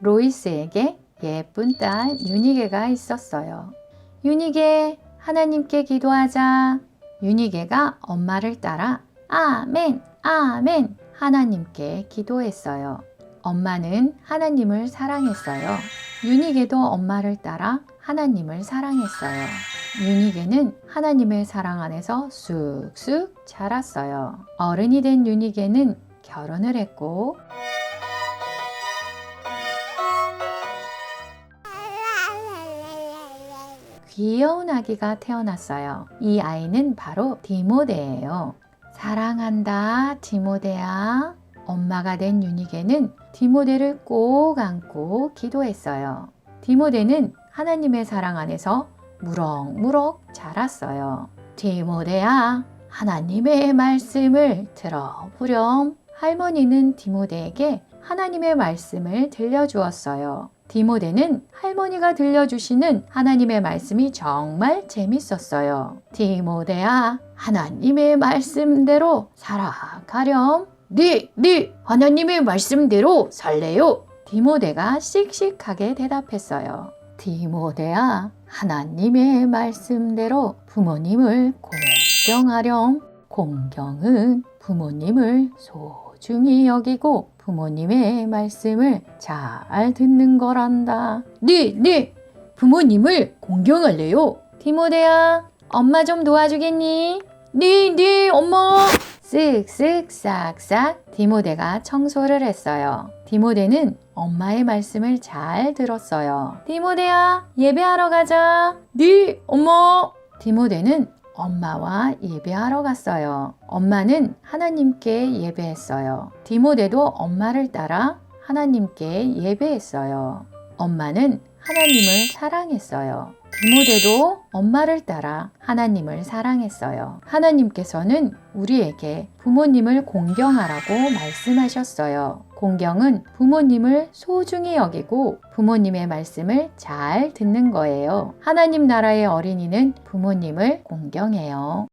로이스에게 예쁜 딸 유니게가 있었어요. 유니게, 하나님께 기도하자. 유니게가 엄마를 따라 아멘, 아멘 하나님께 기도했어요. 엄마는 하나님을 사랑했어요. 유니게도 엄마를 따라 하나님을 사랑했어요. 유니게는 하나님의 사랑 안에서 쑥쑥 자랐어요. 어른이 된 유니게는 결혼을 했고 귀여운 아기가 태어났어요. 이 아이는 바로 디모데예요. 사랑한다, 디모데야. 엄마가 된 유니게는 디모데를 꼭 안고 기도했어요. 디모데는 하나님의 사랑 안에서 무럭무럭 자랐어요. 디모데야, 하나님의 말씀을 들어보렴. 할머니는 디모데에게 하나님의 말씀을 들려주었어요. 디모데는 할머니가 들려주시는 하나님의 말씀이 정말 재밌었어요. 디모데야, 하나님의 말씀대로 살아가렴. 네, 네, 하나님의 말씀대로 살래요. 디모데가 씩씩하게 대답했어요. 디모데야, 하나님의 말씀대로 부모님을 공경하렴. 공경은 부모님을 소 중히 여기고 부모님의 말씀을 잘 듣는 거란다. 네, 네, 부모님을 공경할래요. 디모데야, 엄마 좀 도와주겠니? 네, 네, 엄마. 쓱쓱 싹싹 디모데가 청소를 했어요. 디모데는 엄마의 말씀을 잘 들었어요. 디모데야, 예배하러 가자. 네, 엄마. 디모데는 엄마와 예배하러 갔어요. 엄마는 하나님께 예배했어요. 디모데도 엄마를 따라 하나님께 예배했어요. 엄마는 하나님을 사랑했어요. 디모데도 엄마를 따라 하나님을 사랑했어요. 하나님께서는 우리에게 부모님을 공경하라고 말씀하셨어요. 공경은 부모님을 소중히 여기고 부모님의 말씀을 잘 듣는 거예요. 하나님 나라의 어린이는 부모님을 공경해요.